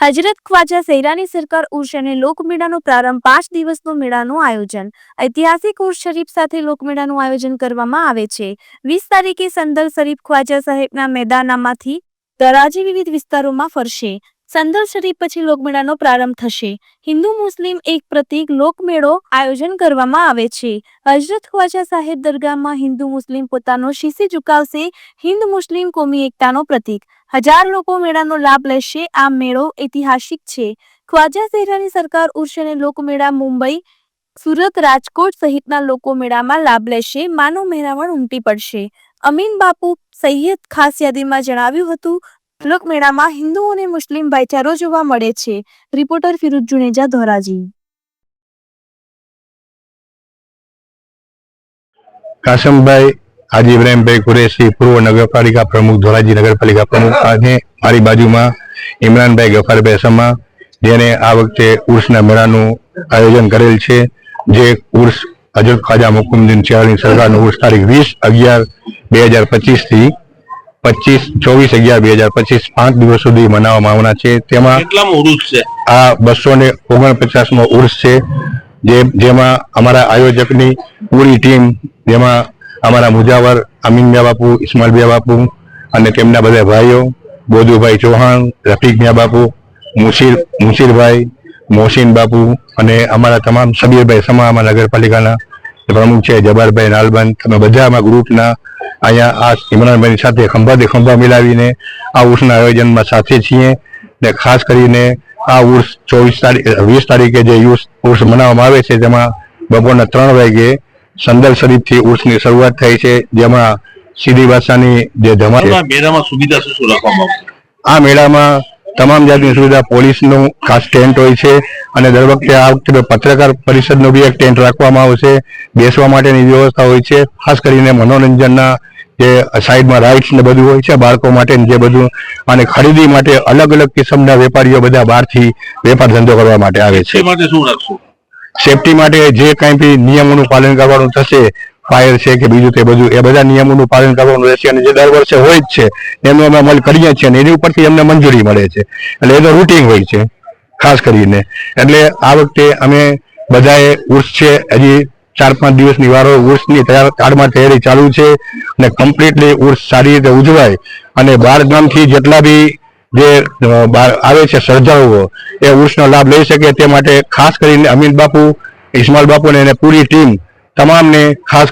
હજરત ખ્વાજા સૈરાની સરકાર ઉર્ષ અને લોકમેળાનો પ્રારંભ પાંચ દિવસનો મેળાનું આયોજન. ઐતિહાસિક ઉર્ષ શરીફ સાથે લોકમેળાનું આયોજન કરવામાં આવે છે. વીસ તારીખે સંદલ શરીફ ખ્વાજા સાહેબના મેદાનામાંથી તરાજી વિવિધ વિસ્તારોમાં ફરશે. સંદલ શરીફ પછી લોકમેળાનો પ્રારંભ થશે. હિન્દુ મુસ્લિમ એક પ્રતિક લોકમેળો આયોજન કરવામાં આવે છે. હજરત ખ્વાજા સાહેબ દરગાહમાં હિન્દુ મુસ્લિમ પોતાનો શીશી ઝુકાવશે. હિન્દ મુસ્લિમ કોમી એકતાનો પ્રતીક. હજાર લોકો મેળાનો લાભ લેશે. આ મેળો ઐતિહાસિક છે. ખ્વાજા સહેરાની સરકાર ઉર્ષ અને લોકમેળા મુંબઈ, સુરત, રાજકોટ સહિતના લોકો મેળામાં લાભ લેશે. માનવ મહેરામણ ઉમટી પડશે. અમીન બાપુ સૈયદ ખાસ યાદીમાં જણાવ્યું હતું લોકમેળામાં હિન્દુ અને મુસ્લિમ ભાઈચારો જોવા મળે છે. રિપોર્ટર ફિરુજ જુનેજા, ધોરાજી. કાસમભાઈ હાજી ઇબ્રાહીમભાઈ કુરેશી પૂર્વ નગરપાલિકા પ્રમુખ, ધોરાજી નગરપાલિકા પ્રમુખ અને મારી બાજુમાં ઇમરાનભાઈ ગફારભાઈ સમા જેને આ વખતે ઉર્સના મેળાનું આયોજન કરેલ છે. જે ઉર્સ હજરત ખ્વાજા મુકુમદીન ચિયાળની સરકારનું ઉર્સ તારીખ વીસ અગિયાર બે હજાર પચીસથી પચીસ ચોવીસ અગિયાર બે હજાર પચીસ પાંચ દિવસ સુધી મનાવવામાં આવવાના છે. તેમાં કેટલામો છે? આ બસો ને ઓગણપચાસમો ઉર્સ છે જે જેમાં અમારા આયોજકની પૂરી ટીમ જેમાં અમારા મુજાવર અમીન મિયા બાપુ ઇસ્માલ મિયા બાપુ અને તેમના બધા ભાઈઓ બોધુભાઈ ચૌહાણ રફીક બાપુ મુશીર મુશીરભાઈ મોહસીન બાપુ અને અમારા તમામ સબીરભાઈ સમા અમારા નગરપાલિકાના પ્રમુખ છે જબારભાઈ નાલબંધ તમે બધા અમારા ગ્રુપના અહીંયા આ ઇમરાનભાઈની સાથે ખંભાથી ખંભા મિલાવીને આ ઉર્સના આયોજનમાં સાથે છીએ ને ખાસ કરીને આ ઉર્સ ચોવીસ તારીખ વીસ તારીખે જે યુસ ઉર્સ મનાવવામાં આવે છે તેમાં બપોરના ત્રણ વાગે સંદર શરીફથી ઉર્સની શરૂઆત થાય છે જેમાં સીધી ભાષાની જે ધમાલ મેળામાં સુવિધા શું શું રાખવામાં આ મેળામાં તમામ જાતની સુવિધા પોલીસનું ખાસ ટેન્ટ હોય છે અને દર વખતે આ વખતે પત્રકાર પરિષદનું બી એક ટેન્ટ રાખવામાં આવશે બેસવા માટેની વ્યવસ્થા હોય છે ખાસ કરીને મનોરંજનના જે સાઈડમાં રાઇડ્સ ને બધું હોય છે બાળકો માટે જે બધું અને ખરીદી માટે અલગ અલગ કિસમના વેપારીઓ બધા બહારથી વેપાર ધંધો કરવા માટે આવે છે. માટે શું સેફટી માટે જે કાંઈ બી નિયમોનું પાલન કરવાનું થશે ફાયર છે કે બીજું તે બધું એ બધા નિયમોનું પાલન કરવાનું રહેશે અને જે દર વર્ષે હોય જ છે એનું અમે અમલ કરીએ છીએ અને એની ઉપરથી અમને મંજૂરી મળે છે. એટલે એ તો રૂટીન હોય છે ખાસ કરીને. એટલે આ વખતે અમે બધાએ ઉર્સ છે હજી ચાર પાંચ દિવસની વારો ઉર્સની કાળમાં તૈયારી ચાલુ છે અને કમ્પ્લીટલી ઉર્સ સારી રીતે ઉજવાય. અને બાર ગામથી જેટલા બી જે આવે છે શ્રદ્ધાળુઓ એ ઉર્સનો લાભ લઈ શકે તે માટે ખાસ કરીને અમિત બાપુ ઇસ્માલ બાપુ અને એને પૂરી ટીમ તમામને ખાસ